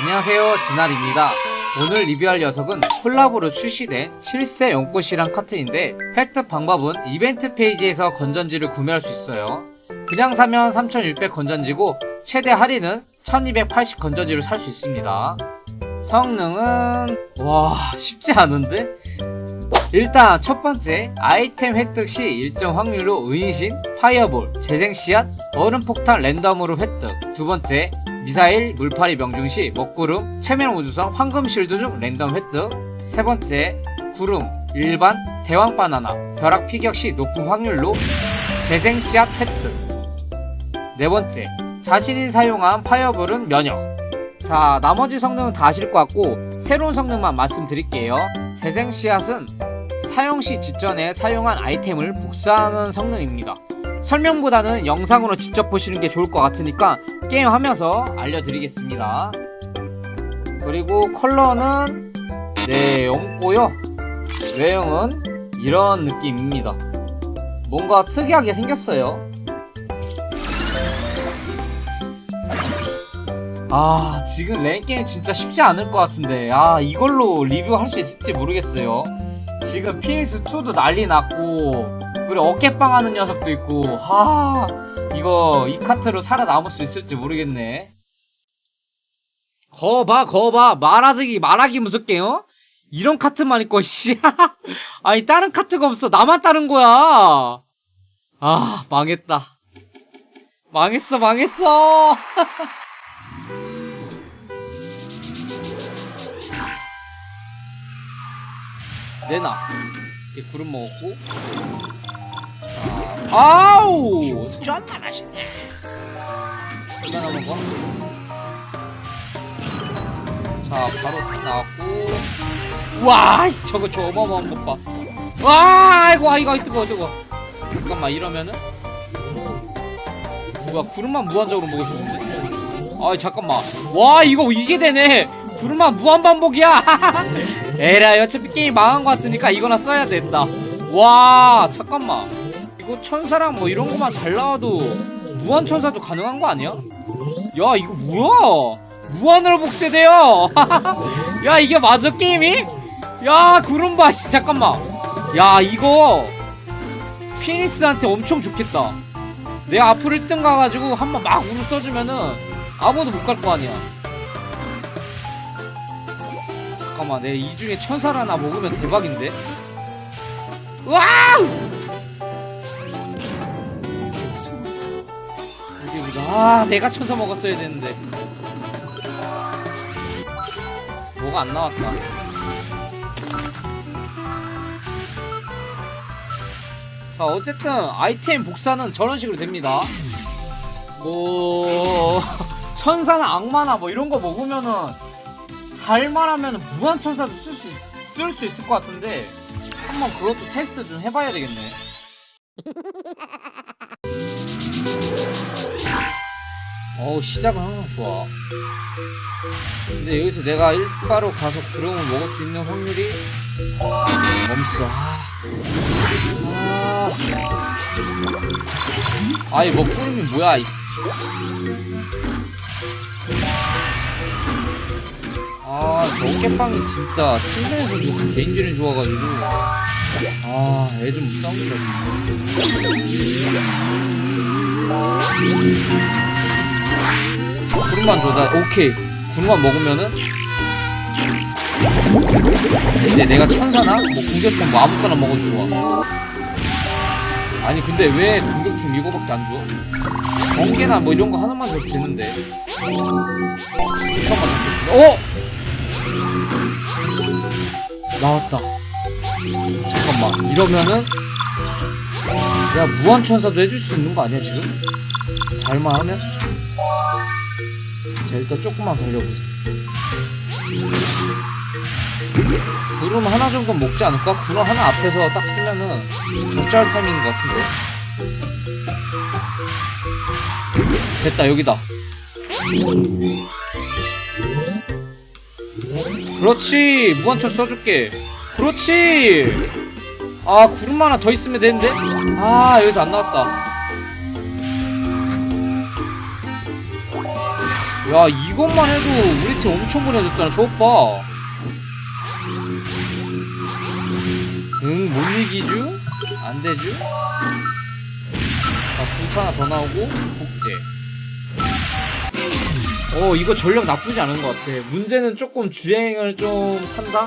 안녕하세요 진알입니다 오늘 리뷰할 녀석은 콜라보로 출시된 7세 연꽃이란 카트인데 획득 방법은 이벤트 페이지에서 건전지를 구매할 수 있어요 그냥 사면 3600 건전지고 최대 할인은 1280 건전지를 살 수 있습니다 성능은 와 쉽지 않은데? 일단 첫 번째 아이템 획득 시 일정 확률로 은신, 파이어볼, 재생 씨앗, 얼음 폭탄 랜덤으로 획득. 두 번째 미사일, 물파리 명중 시 먹구름, 체면 우주성, 황금 실드 중 랜덤 획득. 세 번째 구름, 일반, 대왕 바나나, 벼락 피격 시 높은 확률로 재생 씨앗 획득. 네 번째 자신이 사용한 파이어볼은 면역. 자 나머지 성능은 다 아실 것 같고 새로운 성능만 말씀드릴게요. 재생 씨앗은 사용 시 직전에 사용한 아이템을 복사하는 성능입니다. 설명보다는 영상으로 직접 보시는 게 좋을 것 같으니까 게임하면서 알려드리겠습니다. 그리고 컬러는 네 없고요. 외형은 이런 느낌입니다. 뭔가 특이하게 생겼어요. 아 지금 랭게임 진짜 쉽지 않을 것 같은데 아 이걸로 리뷰할 수 있을지 모르겠어요 지금 PS2도 난리 났고 그리고 어깨빵 하는 녀석도 있고. 하 이거 이 카트로 살아남을 수 있을지 모르겠네. 거봐 거봐. 말하기 말하기 무섭게요? 이런 카트만 있고 씨. 아니 다른 카트가 없어. 나만 다른 거야. 아 망했다. 망했어 망했어. 내놔 이렇게 구름 먹었고. 아, 아우! 존나 맛있네. 하나 먹어 자 바로 다 나왔고. 와 씨, 저거 저 어마어마한 것봐와 아이고 아이고 아이고 뜨거워 뜨거워. 잠깐만 이러면은? 뭐야 구름만 무한적으로 먹을 수 있는데? 아 잠깐만. 와 이거 이게 되네. 구름만 무한 반복이야 에라이 어차피 게임 망한 것 같으니까 이거나 써야 된다. 와 잠깐만. 이거 천사랑 뭐 이런 거만 잘 나와도 무한 천사도 가능한 거 아니야? 야 이거 뭐야? 무한으로 복세돼요. 야 이게 맞아 게임이? 야 구름바 씨 잠깐만. 야 이거 피니스한테 엄청 좋겠다. 내가 앞으로 1등 가가지고 한번 막 우르 써주면은 아무도 못 갈 거 아니야 잠깐만 내가 이 중에 천사를 하나 먹으면 대박인데? 와우! 어디 보자 아 내가 천사 먹었어야 되는데. 뭐가 안 나왔다. 자 어쨌든 아이템 복사는 저런 식으로 됩니다. 뭐 천사나 악마나 뭐 이런 거 먹으면은 잘만 하면 무한 천사도 쓸 수 쓸 수 있을 것 같은데 한번 그것도 테스트 좀 해봐야 되겠네 어우 시작은 항상 좋아 근데 여기서 내가 일바로 가서 구름을 먹을 수 있는 확률이 멈춰 아. 아. 아이 먹구름이 뭐야 이. 아, 저 어깨빵이 진짜 좀 개인전이 좋아가지고 아, 애좀 싸움이다 진짜. 구름만 줘, 나 오케이. 구름만 먹으면은 근데 내가 천사나 뭐 공격템 뭐 아무거나 먹어도 좋아. 아니 근데 왜 공격템 이거밖에 안 줘? 번개나 뭐 이런 거 하나만 되는데. 잠깐만 잠깐만. 어? 나왔다. 잠깐만. 이러면은 야 무한 천사도 해줄 수 있는 거 아니야 지금? 잘만 하면? 자 일단 조금만 달려보자. 구름 하나 정도 먹지 않을까? 구름 하나 앞에서 딱 쓰면은 적절 타이밍인 것 같은데. 됐다 여기다. 그렇지. 무한철 써줄게. 그렇지. 아 구름 하나 더 있으면 되는데? 아 여기서 안 나왔다. 야 이것만 해도 우리 팀 엄청 보내줬잖아. 저것 봐. 응, 못 이기죠? 안 되죠? 자, 불타 하나 더 나오고, 복제. 어, 이거 전력 나쁘지 않은 것 같아. 문제는 조금 주행을 좀 탄다?